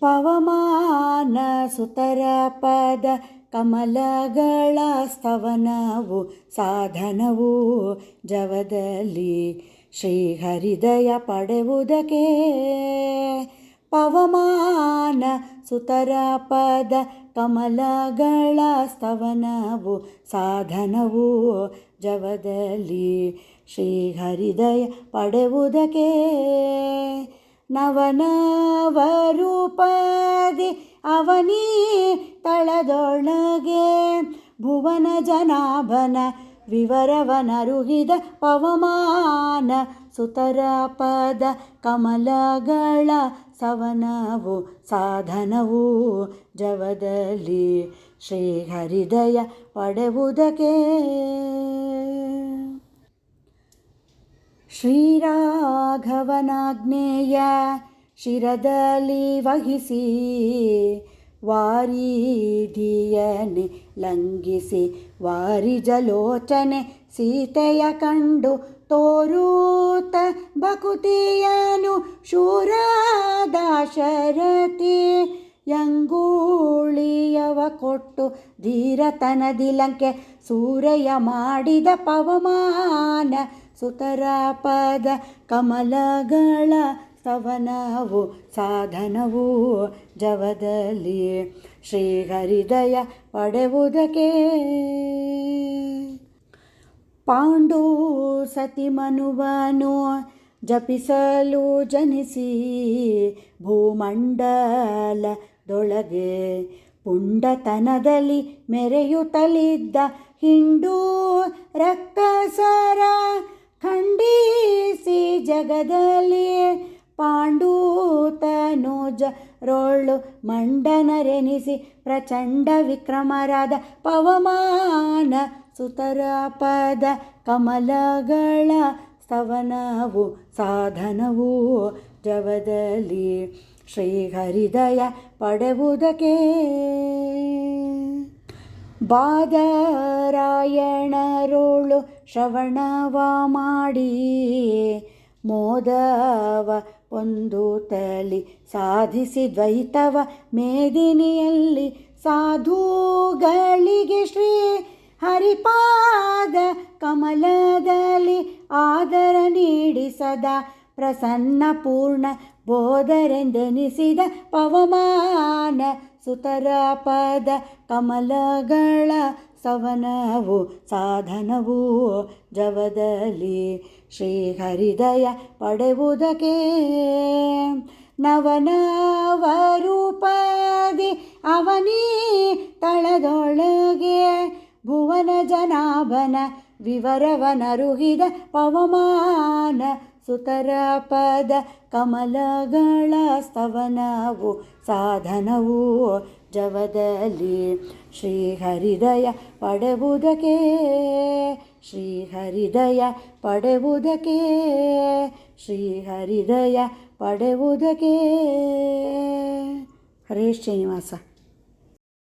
ಪವಮಾನ ಸುತರ ಪದ ಕಮಲಗಳ ಸ್ತವನವು ಸಾಧನವು ಜವದಲ್ಲಿ ಶ್ರೀಹರಿದಯ ಪಡೆವುದಕ್ಕೆ. ಪವಮಾನ ಸುತರ ಪದ ಕಮಲಗಳ ಸ್ತವನವು ಸಾಧನವು ಜವದಲ್ಲಿ ಶ್ರೀಹರಿದಯ ಪಡೆಯುವುದಕ್ಕೆ ನವನವರೂಪದಿ ಅವನೀ ತಳದೊಳಗೆ ಭುವನ ಜನಾಭನ ವಿವರವನರುಹಿದ ಪವಮಾನ ಸುತರ ಪದ ಕಮಲಗಳ ಸವನವು ಸಾಧನವು ಜವದಲ್ಲಿ ಶ್ರೀಹರಿದಯ ಪಡೆಯುವುದಕ್ಕೆ ಶ್ರೀರಾಘವನಾಜ್ಞೇಯ ಶಿರದಲ್ಲಿ ವಹಿಸಿ ವಾರೀಧಿಯನೆ ಲಂಘಿಸಿ ವಾರಿಜಲೋಚನೆ ಸೀತೆಯ ಕಂಡು ತೋರೂತ ಬಕುತಿಯನು ಶರತಿ ಯಂಗೂಳಿಯವ ಕೊಟ್ಟು ಧೀರತನದಿ ಲಂಕೆ ಸೂರೆಯ ಮಾಡಿದ ಪವಮಾನ ಸುತರ ಪದ ಕಮಲಗಳ ಸವನವು ಸಾಧನವು ಜವದಲ್ಲಿ. ಶ್ರೀಹರಿದಯ ಪಡೆವುದಕ್ಕೆ ಪಾಂಡು ಸತಿ ಮನುವನು ಜಪಿಸಲು ಜನಿಸಿ ಭೂಮಂಡಲದೊಳಗೆ ಪುಂಡತನದಲ್ಲಿ ಮೆರೆಯುತ್ತಲಿದ್ದ ಹಿಂಡೂ ರಕ್ಕಸರ ಖಂಡಿಸಿ ಜಗದಲ್ಲಿ ಪಾಂಡೂತನುಜ ರೋಳು ಮಂಡನರೆನಿಸಿ ಪ್ರಚಂಡ ವಿಕ್ರಮರಾದ ಪವಮಾನ ಸುತರ ಪದ ಕಮಲಗಳ ಸ್ತವನವು, ಸಾಧನವು ಜವದಲ್ಲಿ ಶ್ರೀಹರಿದಯ ಪಡೆಯುವುದಕ್ಕೆ ಬಾದರಾಯಣರೋಳು ಶ್ರವಣವ ಮಾಡಿ ಮೋದವ ಒಂದು ತಲಿ ಸಾಧಿಸಿ ದ್ವೈತವ ಮೇದಿನಿಯಲ್ಲಿ ಸಾಧುಗಳಿಗೆ ಶ್ರೀ ಹರಿಪಾದ ಕಮಲದಲ್ಲಿ ಆದರ ನೀಡಿ ಸದಾ ಪ್ರಸನ್ನ ಪೂರ್ಣ ಬೋಧರೆಂದೆನಿಸಿದ ಪವಮಾನ ಸುತರ ಪದ ಕಮಲಗಳ ಸವನವು ಸಾಧನವು ಜವದಲ್ಲಿ ಶ್ರೀಹರಿದಯ ಪಡೆಯುವುದಕ್ಕೆ ನವನವರೂಪದಿ ಅವನೀ ತಳದೊಳಗೆ ಭುವನ ಜನಾಭನ ವಿವರವನರುಹಿದ ಪವಮಾನ ಸುತರ ಪದ ಕಮಲಗಳ ಸ್ತವನವು ಸಾಧನವು ಜವದಲ್ಲಿ. ಶ್ರೀಹರಿದಯ ಪಡೆಯುವುದಕ್ಕೆ ಶ್ರೀಹರಿದಯ ಪಡೆಯುವುದಕ್ಕೆ ಶ್ರೀಹರಿದಯ ಪಡೆಯುವುದಕ್ಕೆ ಹರೇ ಶ್ರೀನಿವಾಸ.